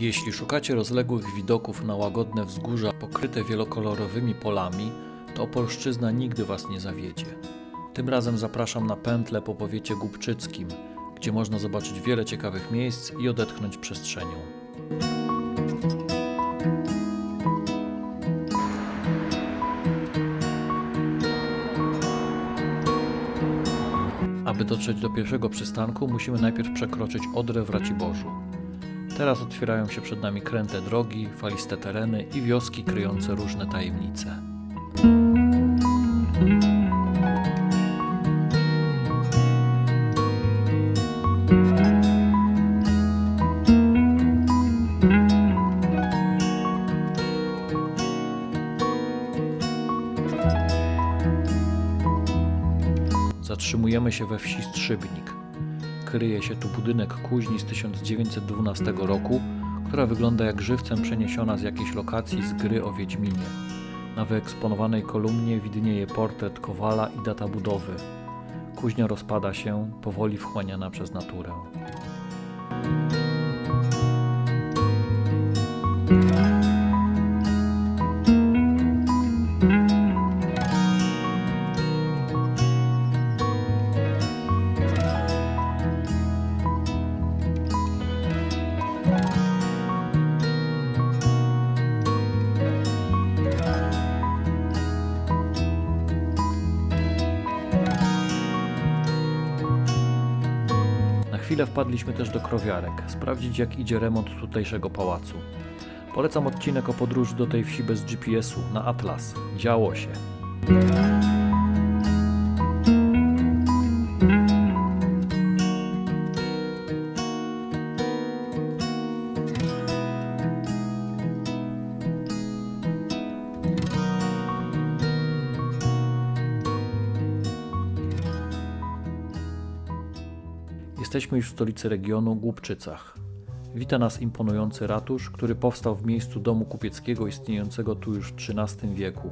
Jeśli szukacie rozległych widoków na łagodne wzgórza pokryte wielokolorowymi polami, to Opolszczyzna nigdy Was nie zawiedzie. Tym razem zapraszam na pętlę po powiecie głubczyckim, gdzie można zobaczyć wiele ciekawych miejsc i odetchnąć przestrzenią. Aby dotrzeć do pierwszego przystanku, musimy najpierw przekroczyć Odrę w Raciborzu. Teraz otwierają się przed nami kręte drogi, faliste tereny i wioski kryjące różne tajemnice. Zatrzymujemy się we wsi Strzybnik. Kryje się tu budynek kuźni z 1912 roku, która wygląda jak żywcem przeniesiona z jakiejś lokacji z gry o Wiedźminie. Na wyeksponowanej kolumnie widnieje portret Kowala i data budowy. Kuźnia rozpada się, powoli wchłaniana przez naturę. Chwilę wpadliśmy też do krowiarek, sprawdzić jak idzie remont tutejszego pałacu. Polecam odcinek o podróży do tej wsi bez GPS-u na Atlas. Działo się. Jesteśmy już w stolicy regionu, Głubczycach. Wita nas imponujący ratusz, który powstał w miejscu domu kupieckiego istniejącego tu już w XIII wieku.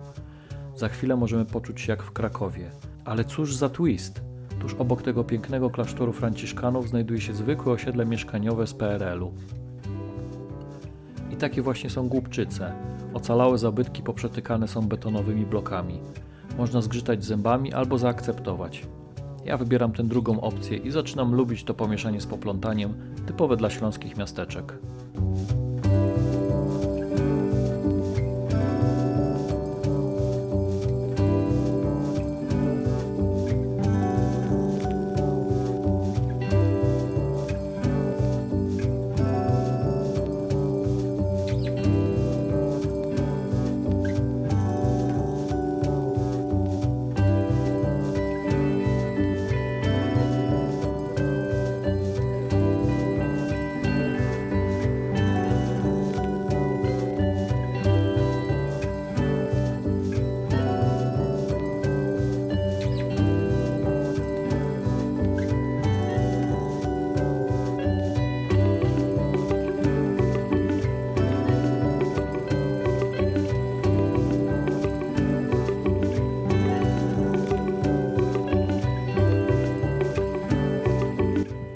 Za chwilę możemy poczuć się jak w Krakowie. Ale cóż za twist! Tuż obok tego pięknego klasztoru franciszkanów znajduje się zwykłe osiedle mieszkaniowe z PRL-u. I takie właśnie są Głubczyce. Ocalałe zabytki poprzetykane są betonowymi blokami. Można zgrzytać zębami albo zaakceptować. Ja wybieram tę drugą opcję i zaczynam lubić to pomieszanie z poplątaniem, typowe dla śląskich miasteczek.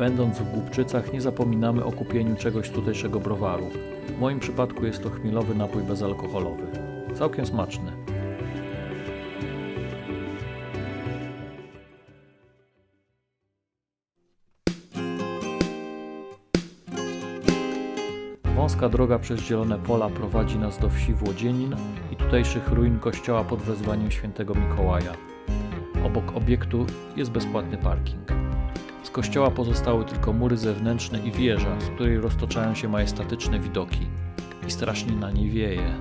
Będąc w Głubczycach nie zapominamy o kupieniu czegoś tutejszego browaru. W moim przypadku jest to chmielowy napój bezalkoholowy. Całkiem smaczny. Wąska droga przez zielone pola prowadzi nas do wsi Włodzienin i tutejszych ruin kościoła pod wezwaniem świętego Mikołaja. Obok obiektu jest bezpłatny parking. Z kościoła pozostały tylko mury zewnętrzne i wieża, z której roztaczają się majestatyczne widoki. I strasznie na niej wieje.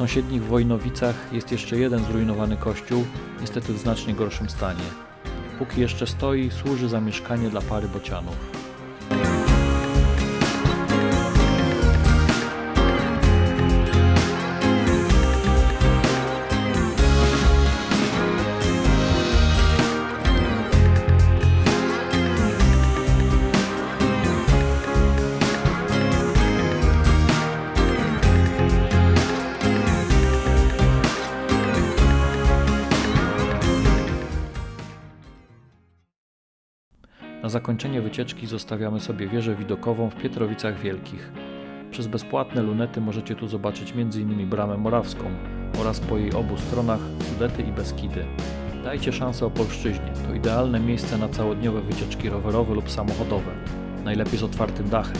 Sąsiednich Wojnowicach jest jeszcze jeden zrujnowany kościół, niestety w znacznie gorszym stanie. Póki jeszcze stoi, służy za mieszkanie dla pary bocianów. Zakończenie wycieczki zostawiamy sobie wieżę widokową w Pietrowicach Wielkich. Przez bezpłatne lunety możecie tu zobaczyć m.in. Bramę Morawską oraz po jej obu stronach Sudety i Beskidy. Dajcie szansę Opolszczyźnie. To idealne miejsce na całodniowe wycieczki rowerowe lub samochodowe. Najlepiej z otwartym dachem.